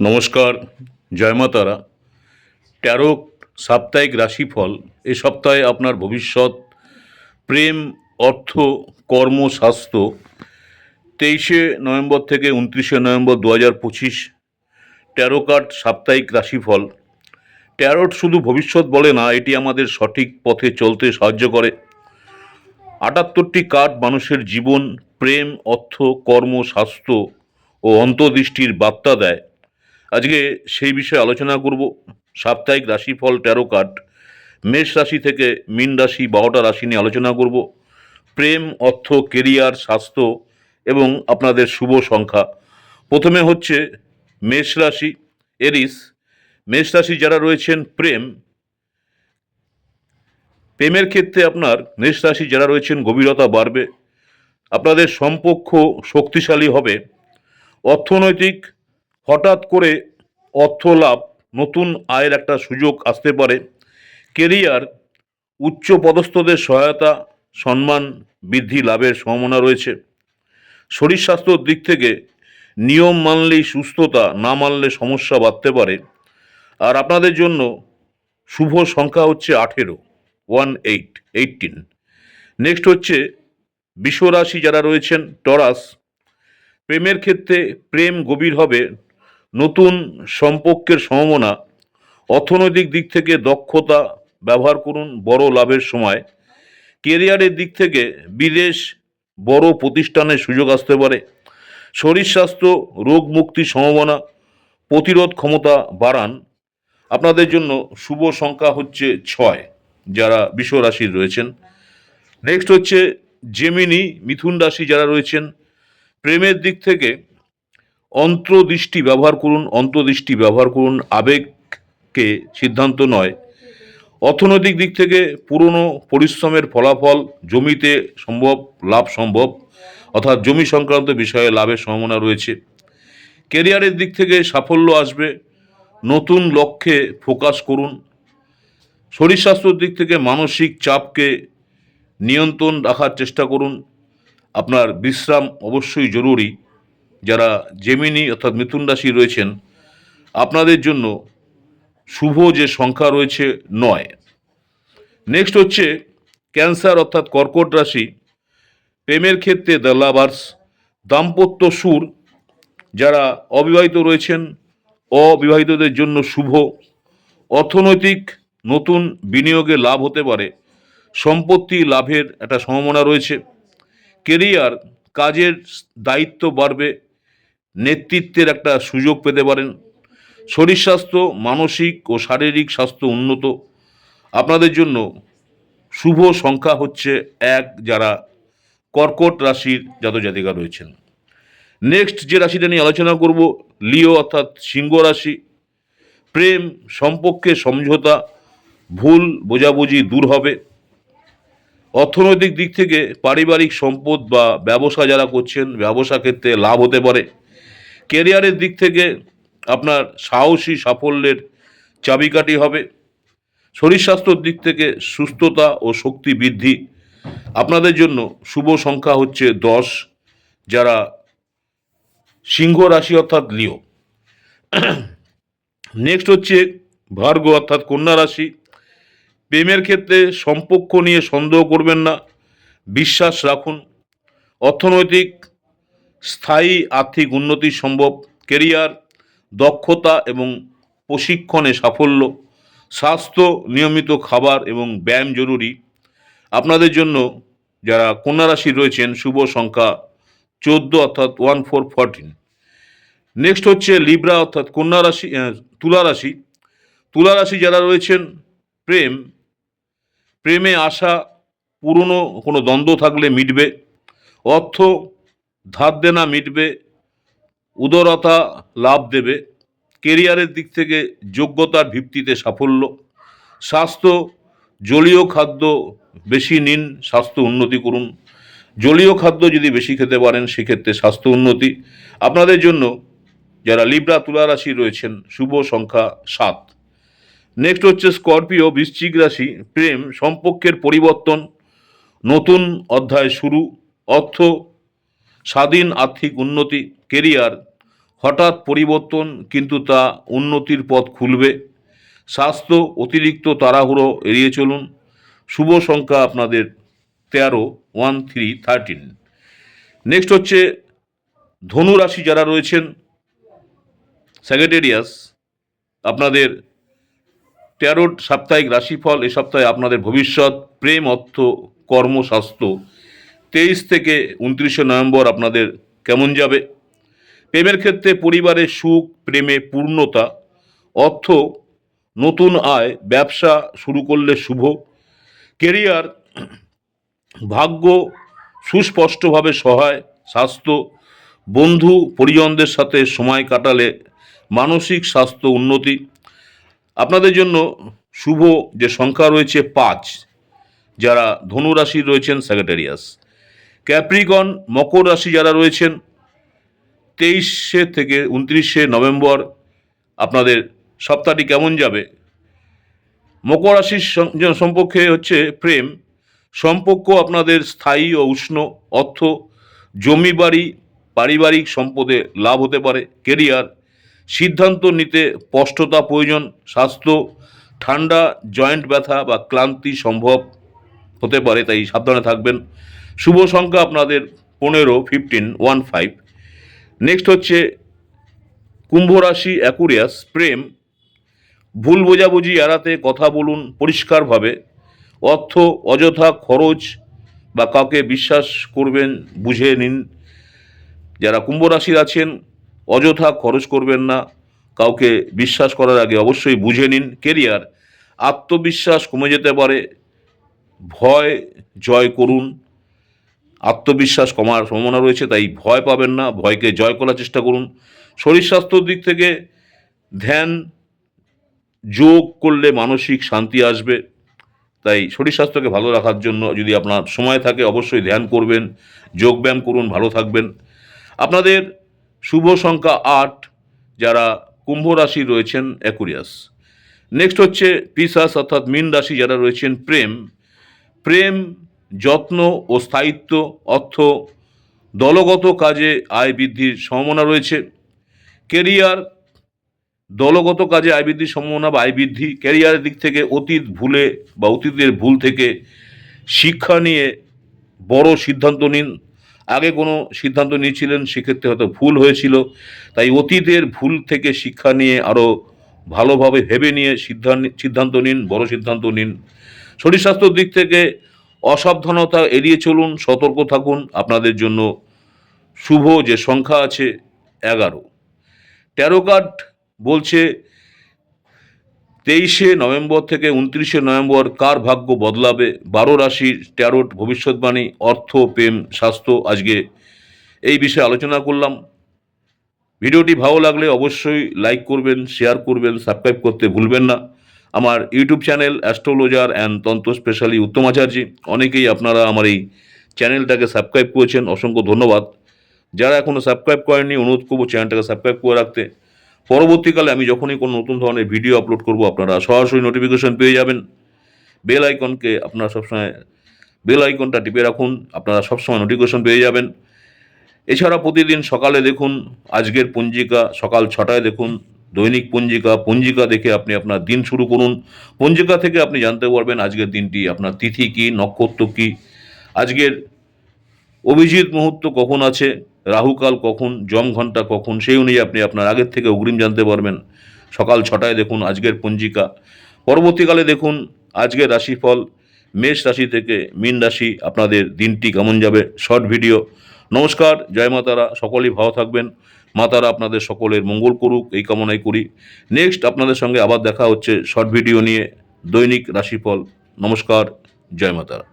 নমস্কার, জয় মা তারা। ট্যারো সাপ্তাহিক রাশিফল, এ সপ্তাহে আপনার ভবিষ্যৎ, প্রেম, অর্থ, কর্ম, স্বাস্থ্য। তেইশে নভেম্বর থেকে উনত্রিশে নভেম্বর দু হাজার পঁচিশ ট্যারো কার্ড সাপ্তাহিক রাশিফল। ট্যারোট শুধু ভবিষ্যৎ বলে না, এটি আমাদের সঠিক পথে চলতে সাহায্য করে। আটাত্তরটি কার্ড মানুষের জীবন, প্রেম, অর্থ, কর্ম, স্বাস্থ্য ও অন্তর্দৃষ্টির বার্তা দেয়। আজকে সেই বিষয়ে আলোচনা করব। সাপ্তাহিক রাশিফল তেরো কার্ড। মেষ রাশি থেকে মীন রাশি, বারোটা রাশি নিয়ে আলোচনা করব। প্রেম, অর্থ, কেরিয়ার, স্বাস্থ্য এবং আপনাদের শুভ সংখ্যা। প্রথমে হচ্ছে মেষ রাশি, এরিস। মেষ রাশি যারা রয়েছেন, প্রেম। প্রেমের ক্ষেত্রে আপনার মেষ রাশি যারা রয়েছেন, গভীরতা বাড়বে। আপনাদের সম্পর্ক শক্তিশালী হবে। অর্থনৈতিক হঠাৎ করে অর্থ লাভ, নতুন আয়ের একটা সুযোগ আসতে পারে। কেরিয়ার, উচ্চ পদস্থদের সহায়তা, সম্মান, বৃদ্ধি, লাভের সম্ভাবনা রয়েছে। শরীর স্বাস্থ্যর দিক থেকে নিয়ম মানলেই সুস্থতা না মানলে সমস্যা বাড়তে পারে। আর আপনাদের জন্য শুভ সংখ্যা হচ্ছে আঠেরো, ওয়ান এইট এইটিন নেক্সট হচ্ছে বিশ্বরাশি যারা রয়েছেন, টরাস। প্রেমের ক্ষেত্রে প্রেম গভীর হবে নতুন সম্পর্কের সম্ভাবনা অর্থনৈতিক দিক থেকে দক্ষতা ব্যবহার করুন বড় লাভের সময়। কেরিয়ারের দিক থেকে বিদেশ বড় প্রতিষ্ঠানের সুযোগ আসতে পারে। শরীর স্বাস্থ্য, রোগ মুক্তি সম্ভাবনা, প্রতিরোধ ক্ষমতা বাড়ান। আপনাদের জন্য শুভ সংখ্যা হচ্ছে ছয়, যারা বিশ্ব রাশির রয়েছেন। নেক্সট হচ্ছে জেমিনি মিথুন রাশি যারা রয়েছেন। প্রেমের দিক থেকে অন্তর্দৃষ্টি ব্যবহার করুন, অন্তর্দৃষ্টি ব্যবহার করুন আবেগকে সিদ্ধান্ত নয়। অর্থনৈতিক দিক থেকে পুরনো পরিশ্রমের ফলাফল, জমিতে সম্ভব, লাভ সম্ভব, অর্থাৎ জমি সংক্রান্ত বিষয়ে লাভের সম্ভাবনা রয়েছে। কেরিয়ারের দিক থেকে সাফল্য আসবে। নতুন লক্ষ্যে ফোকাস করুন। শরীর স্বাস্থ্যের দিক থেকে মানসিক চাপকে নিয়ন্ত্রণ রাখার চেষ্টা করুন। আপনার বিশ্রাম অবশ্যই জরুরি। যারা জেমিনি অর্থাৎ মিথুন রাশি রয়েছেন, আপনাদের জন্য শুভ যে সংখ্যা রয়েছে নয়। নেক্সট হচ্ছে ক্যান্সার অর্থাৎ কর্কট রাশি। প্রেমের ক্ষেত্রে দ্য লাভার্স দাম্পত্য সুর, যারা অবিবাহিত রয়েছেন, অবিবাহিতদের জন্য শুভ। অর্থনৈতিক নতুন বিনিয়োগে লাভ হতে পারে। সম্পত্তি লাভের একটা সম্ভাবনা রয়েছে। কেরিয়ার কাজের দায়িত্ব বাড়বে। নেতৃত্বের একটা সুযোগ পেতে পারেন। শরীর স্বাস্থ্য, মানসিক ও শারীরিক স্বাস্থ্য উন্নত। আপনাদের জন্য শুভ সংখ্যা হচ্ছে এক যারা কর্কট রাশির জাতক জাতিকা রয়েছেন। নেক্সট যে রাশিটা নিয়ে আলোচনা করব, লিও অর্থাৎ সিংহ রাশি। প্রেম, সম্পর্কে সমঝোতা, ভুল বোঝাবুঝি দূর হবে। অর্থনৈতিক দিক থেকে পারিবারিক সম্পদ বা ব্যবসা যারা করছেন, ব্যবসা ক্ষেত্রে লাভ হতে পারে। কেরিয়ারের দিক থেকে আপনার সাহসী সাফল্যের চাবিকাঠি হবে। শরীর স্বাস্থ্যর দিক থেকে সুস্থতা ও শক্তি বৃদ্ধি। আপনাদের জন্য শুভ সংখ্যা হচ্ছে দশ, যারা সিংহ রাশি অর্থাৎ লিও। নেক্সট হচ্ছে ভার্গ অর্থাৎ কন্যা রাশি। প্রেমের ক্ষেত্রে সম্পর্ক নিয়ে সন্দেহ করবেন না। বিশ্বাস রাখুন। অর্থনৈতিক স্থায়ী আর্থিক উন্নতি সম্ভব, কেরিয়ার দক্ষতা এবং প্রশিক্ষণে সাফল্য, স্বাস্থ্য নিয়মিত খাবার এবং ব্যায়াম জরুরি। আপনাদের জন্য যারা কন্যা রাশি রয়েছেন, শুভ সংখ্যা চোদ্দ অর্থাৎ ওয়ান ফোর ফরটিন নেক্সট হচ্ছে লিব্রা অর্থাৎ কন্যা রাশি তুলা রাশি। তুলা রাশি যারা রয়েছেন, প্রেম, প্রেমে আসা পুরনো কোনো দ্বন্দ্ব থাকলে মিটবে। অর্থ ধার দেনা মিটবে, উদরতা লাভ দেবে কেরিয়ারের দিক থেকে যোগ্যতার ভিত্তিতে সাফল্য, স্বাস্থ্য, জলীয় খাদ্য বেশি নিন, স্বাস্থ্য উন্নতি করুন। জলীয় খাদ্য যদি বেশি খেতে পারেন, সেক্ষেত্রে স্বাস্থ্য উন্নতি। আপনাদের জন্য যারা লিব্রা তুলা রাশি রয়েছেন, শুভ সংখ্যা সাত। নেক্সট হচ্ছে স্করপিও, বৃশ্চিক রাশি, প্রেম, সম্পর্কের পরিবর্তন, নতুন অধ্যায় শুরু, অর্থ স্বাধীন আর্থিক উন্নতি কেরিয়ার হঠাৎ পরিবর্তন কিন্তু তা উন্নতির পথ খুলবে। স্বাস্থ্য অতিরিক্ত তাড়াহুড়ো এড়িয়ে চলুন। শুভ সংখ্যা আপনাদের তেরো ওয়ান থ্রি থার্টিন নেক্সট হচ্ছে ধনু রাশি যারা রয়েছেন সেক্রেটেরিয়াস আপনাদের তেরোট সাপ্তাহিক রাশিফল, এ সপ্তাহে আপনাদের ভবিষ্যৎ, প্রেম, অর্থ কর্মস্বাস্থ্য তেইশ থেকে উনত্রিশে নভেম্বর আপনাদের কেমন যাবে? প্রেমের ক্ষেত্রে পরিবারের সুখ, প্রেমে পূর্ণতা, অর্থ, নতুন আয়, ব্যবসা শুরু করলে শুভ, কেরিয়ার, ভাগ্য সুস্পষ্টভাবে সহায়, স্বাস্থ্য, বন্ধু পরিজনদের সাথে সময় কাটালে মানসিক স্বাস্থ্য উন্নতি। আপনাদের জন্য শুভ যে সংখ্যা রয়েছে, পাঁচ। যারা ধনু রাশি রয়েছেন সেক্রেটারিয়াস ক্যাপ্রিকন মকর রাশি যারা রয়েছেন, তেইশে থেকে উনত্রিশে নভেম্বর আপনাদের সপ্তাহটি কেমন যাবে? মকর রাশির সম্পর্কে হচ্ছে প্রেম, সম্পর্ক আপনাদের স্থায়ী ও উষ্ণ, অর্থ, জমি বাড়ি, পারিবারিক সম্পদে লাভ হতে পারে, কেরিয়ার, সিদ্ধান্ত নিতে স্পষ্টতা প্রয়োজন, স্বাস্থ্য, ঠান্ডা, জয়েন্ট ব্যথা বা ক্লান্তি সম্ভব হতে পারে, তাই সাবধানে থাকবেন। শুভ সংখ্যা আপনাদের পনেরো ফিফটিন ওয়ান ফাইভ নেক্সট হচ্ছে কুম্ভ রাশি অ্যাকুরিয়াস প্রেম। ভুল বোঝাবুঝি এড়াতে কথা বলুন পরিষ্কারভাবে। অর্থ অযথা খরচ বা কাউকে বিশ্বাস করবেন, বুঝে নিন। যারা কুম্ভ রাশির আছেন, অযথা খরচ করবেন না। কাউকে বিশ্বাস করার আগে অবশ্যই বুঝে নিন। কেরিয়ার আত্মবিশ্বাস কমে যেতে পারে। ভয়, জয় করুন। আত্মবিশ্বাস কমার সম্ভাবনা রয়েছে, তাই ভয় পাবেন না, ভয়কে জয় করার চেষ্টা করুন। শরীর স্বাস্থ্যর দিক থেকে ধ্যান যোগ করলে মানসিক শান্তি আসবে। তাই শরীর স্বাস্থ্যকে ভালো রাখার জন্য যদি আপনার সময় থাকে, অবশ্যই ধ্যান করবেন যোগব্যায়াম করুন, ভালো থাকবেন। আপনাদের শুভ সংখ্যা আট, যারা কুম্ভ রাশি রয়েছেন অ্যাকুরিয়াস নেক্সট হচ্ছে পিসাস অর্থাৎ মীন রাশি যারা রয়েছেন, প্রেম। প্রেম যত্ন ও স্থায়িত্ব, অর্থ, দলগত কাজে আয় বৃদ্ধির সম্ভাবনা রয়েছে। কেরিয়ার দলগত কাজে আয় বৃদ্ধির সম্ভাবনা বা আয় বৃদ্ধি ক্যারিয়ারের দিক থেকে অতীত ভুলে বা অতীতের ভুল থেকে শিক্ষা নিয়ে বড় সিদ্ধান্ত নিন। আগে কোনো সিদ্ধান্ত নিয়েছিলেন, সেক্ষেত্রে হয়তো ভুল হয়েছিল। তাই অতীতের ভুল থেকে শিক্ষা নিয়ে আরও ভালোভাবে ভেবে নিয়ে সিদ্ধান্ত সিদ্ধান্ত নিন, বড় সিদ্ধান্ত নিন। শরীর স্বাস্থ্যর দিক থেকে অসাবধানতা এড়িয়ে চলুন, সতর্ক থাকুন। আপনাদের জন্য শুভ যে সংখ্যা আছে, এগারো। ট্যারো কার্ড বলছে, তেইশে নভেম্বর থেকে উনত্রিশে নভেম্বর কার ভাগ্য বদলাবে? বারো রাশির ট্যারোট ভবিষ্যৎবাণী, অর্থ, প্রেম, স্বাস্থ্য। আজকে এই বিষয়ে আলোচনা করলাম। ভিডিওটি ভালো লাগলে অবশ্যই লাইক করবেন শেয়ার করবেন সাবস্ক্রাইব করতে ভুলবেন না। আমার YouTube channel astrologer and tantra specially Uttam আচার্যি। অনেকেই আপনারা আমার এই চ্যানেলটাকে সাবস্ক্রাইব করেছেন, অসংখ্য ধন্যবাদ। যারা এখনও সাবস্ক্রাইব করেননি, অনুরোধ করব চ্যানেলটাকে সাবস্ক্রাইব করে রাখতে। পরবর্তীকালে আমি যখনই কোনো নতুন ধরনের ভিডিও আপলোড করব, আপনারা সরাসরি নোটিফিকেশন পেয়ে যাবেন। বেল আইকনকে আপনারা সবসময়, বেল আইকনটা টিপে রাখুন, আপনারা সবসময় নোটিফিকেশন পেয়ে যাবেন। এছাড়া প্রতিদিন সকালে দেখুন, আজকের পঞ্জিকা সকাল ছটায় দেখুন। দৈনিক পঞ্জিকা পঞ্জিকা দেখে আপনি আপনার দিন শুরু করুন। পঞ্জিকা থেকে আপনি জানতে পারবেন আজকের দিনটি, আপনার তিথি কী, নক্ষত্র কী। আজকের অভিজিৎ মুহূর্ত কখন আছে, রাহুকাল কখন, জম ঘণ্টা কখন, সেই অনুযায়ী আপনি আপনার আগের থেকে অগ্রিম জানতে পারবেন। সকাল ছটায় দেখুন আজকের পঞ্জিকা। পরবর্তীকালে দেখুন আজকের রাশিফল, মেষ রাশি থেকে মীন রাশি, আপনাদের দিনটি কেমন যাবে, শর্ট ভিডিও। নমস্কার, জয় মাতারা, সকলেই ভালো থাকবেন। মাতারা আপনাদের সকলের মঙ্গল করুক, এই কামনাই করি। নেক্সট আপনাদের সঙ্গে আবার দেখা হচ্ছে শর্ট ভিডিও নিয়ে, দৈনিক রাশিফল। নমস্কার, জয় মাতারা।